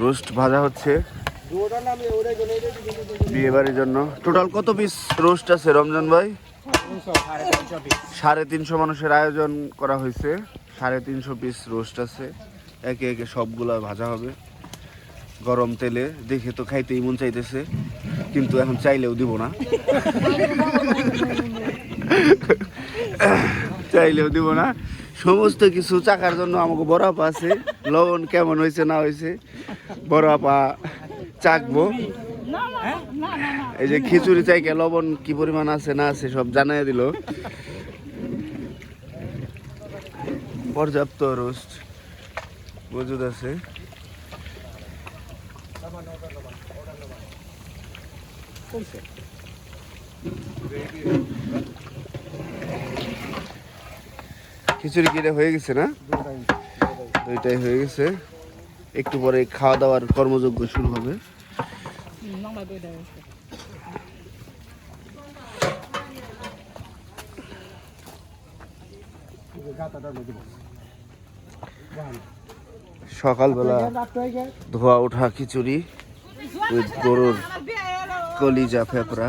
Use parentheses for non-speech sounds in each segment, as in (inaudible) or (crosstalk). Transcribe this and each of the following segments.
Roast ভাজা হচ্ছে। বিয়ে বাড়ির জন্য। টোটাল কত পিস রোস্ট আছে রমজান ভাই? সাড়ে তিনশো মানুষের আয়োজন করা হয়েছে। সাড়ে তিনশো পিস রোস্ট আছে। একে একে সবগুলা ভাজা হবে। গরম তেলে। দেখে তো খাইতেই মন চাইতেছে। কিন্তু এখন চাইলেও দিব না। (laughs) চাইলেও দিব না। সমস্ত কিছু চাকার জন্য আমাকে বড় আপা আছে। লবণ কেমন হয়েছে, না হয়েছে, বড় আপা চাকবো। এই যে খিচুড়ি চাইকে লবণ কি পরিমাণ আছে, না আছে, সব জানাই দিল। পর্যাপ্ত রোস্ট মজুদ আছে। খিচুড়ি কিনে হয়ে গেছে না? দুইটাই হয়ে গেছে। একটু পরে খাওয়া দাওয়ার কর্মযজ্ঞ শুরু হবে। সকালবেলা ধোয়া ওঠা খিচুড়ি গরুর কলিজা ফেপড়া।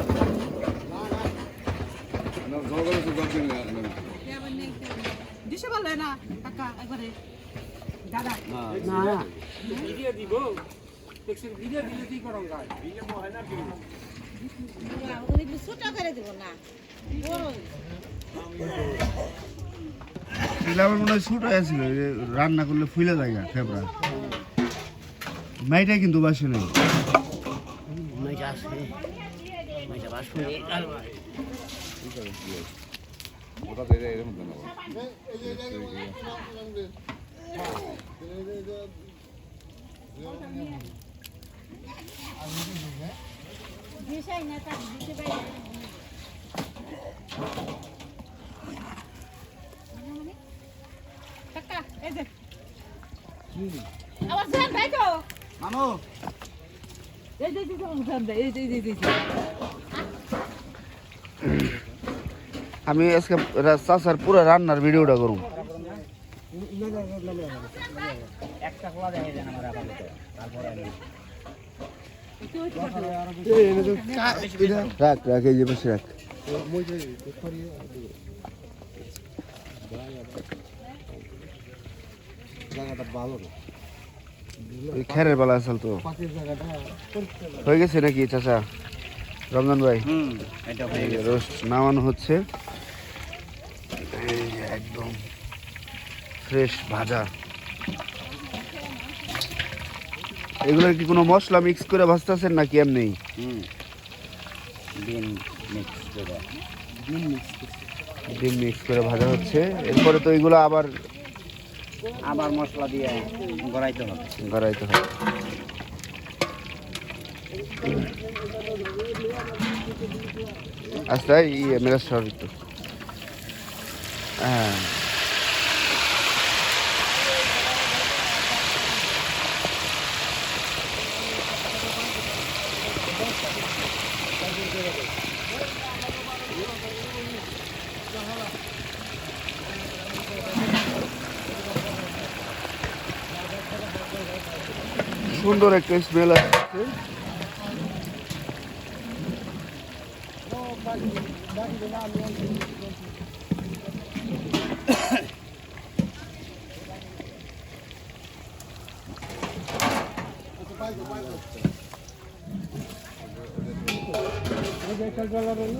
দিশে বললে না কাকা একবারে দাদা। না ছোট করে দেবো না। পিলাবার মনে হয় ছোট আছিল রান্না করলে ফুলে যায় গা ফেপড়া। মাইটা কিন্তু বাসে নেই। না তার দিশে বাইরে কাকা এই যে আবার ধ্যান দেয় তো মামু এই যে ধ্যান দেয় এই যে এই যে। আমি আজকে রা- চাচার পুরো রান্নার ভিডিওটা করুম রাখ রাখ এই যে রাখ। খেরের বেলা আসল তো। হয়ে গেছে নাকি চাচা? রমজান ভাই? রোস্ট নামানো হচ্ছে। একদম ফ্রেশ ভাজা। এগুলো কি কোনো মশলা মিক্স করে ভাজতেছেন নাকি এমনি? ডিম মিক্স করে। ডিম মিক্স করে ভাজা হচ্ছে। এরপরে তো এগুলো আবার আবার মশলা দিয়ে গড়াইতে হবে। গড়াইতে হবে। আচ্ছা ইয়ে মেরা সর একটু। হ্যাঁ সুন্দর একটা স্মেল আসছে। একটা জ্বালানো